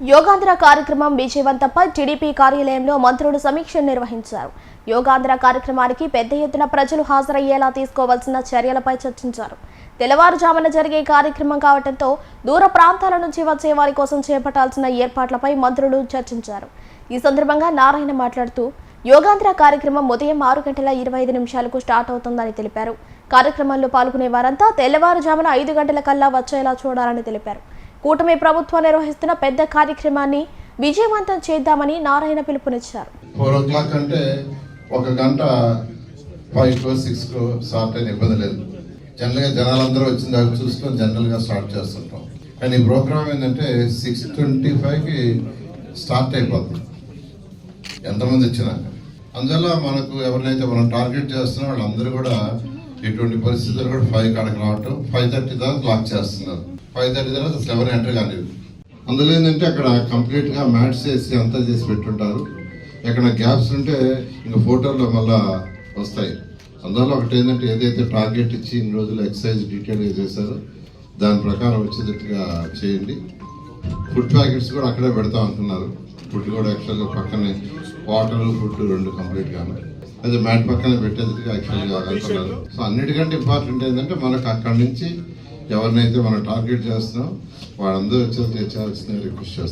యోగాంధ్ర కార్యక్రమం విజయవంతంపై టీడీపీ కార్యాలయంలో మంత్రులు సమీక్ష నిర్వహించారు. యోగాంధ్ర కార్యక్రమానికి పెద్ద ఎత్తున ప్రజలు హాజరయ్యేలా తీసుకోవాల్సిన చర్యలపై చర్చించారు. తెల్లవారుజామున జరిగే కార్యక్రమం కావడంతో దూర ప్రాంతాల నుంచి వచ్చే వారి కోసం చేపట్టాల్సిన ఏర్పాట్లపై మంత్రులు చర్చించారు. ఈ సందర్భంగా నారాయణ మాట్లాడుతూ యోగాంధ్ర కార్యక్రమం ఉదయం ఆరు గంటల ఇరవై ఐదు నిమిషాలకు స్టార్ట్ అవుతుందని తెలిపారు. కార్యక్రమంలో పాల్గొనే వారంతా తెల్లవారుజామున ఐదు గంటల కల్లా వచ్చేలా చూడాలని తెలిపారు. కూటమి ప్రభుత్వం నిర్వహిస్తున్న పెద్ద కార్యక్రమాన్ని విజయవంతం చేద్దామని నారాయణ పిలుపునిచ్చారు. ఫోర్ ఓ క్లాక్ అంటే ఒక గంట ఫైవ్ టు సిక్స్ కో స్టార్ట్ అయిన ఇబ్బంది లేదు. జనరల్గా జనాలందరూ వచ్చిన దాకా చూసుకొని జనరల్గా స్టార్ట్ చేస్తుంటాం. కానీ ఈ ప్రోగ్రామ్ ఏంటంటే సిక్స్ ట్వంటీ ఫైవ్కి స్టార్ట్ అయిపోతుంది ఎంతమంది వచ్చినా. అందువల్ల మనకు ఎవరినైతే మనం టార్గెట్ చేస్తున్నారో వాళ్ళందరూ కూడా ఎటువంటి పరిస్థితులు కూడా ఫైవ్ కాడకు రావటం ఫైవ్ థర్టీ దాకా లాక్ చేస్తున్నారు. ఫైవ్ థర్టీ తర్వాత అసలు ఎవరు ఎంటర్ కాలేదు అందులో ఏంటంటే అక్కడ కంప్లీట్గా మ్యాట్స్ వేసి అంతా చేసి పెట్టుంటారు. ఎక్కడ గ్యాప్స్ ఉంటే ఇంకా ఫోటోల్లో మళ్ళా వస్తాయి. అందువల్ల ఒకటి ఏంటంటే ఏదైతే టార్గెట్ ఇచ్చి ఇన్ని రోజులు ఎక్సర్సైజ్ డీటెయిల్గా చేశారో దాని ప్రకారం వచ్చేటట్టుగా చేయండి. ఫుడ్ ప్యాకెట్స్ కూడా అక్కడే పెడతా ఉంటున్నారు. ఫుడ్ కూడా యాక్చువల్గా పక్కనే వాటర్ ఫుడ్ రెండు కంప్లీట్గా అయితే అదే మ్యాట్ పక్కనే పెట్టేందుకు యాక్చువల్గా సో అన్నిటికంటే ఇంపార్టెంట్ ఏంటంటే మనకు అక్కడి నుంచి ఎవరినైతే మనం టార్గెట్ చేస్తున్నాం వాళ్ళందరూ వచ్చి చేయాల్సిన రిక్వెస్ట్ చేస్తాం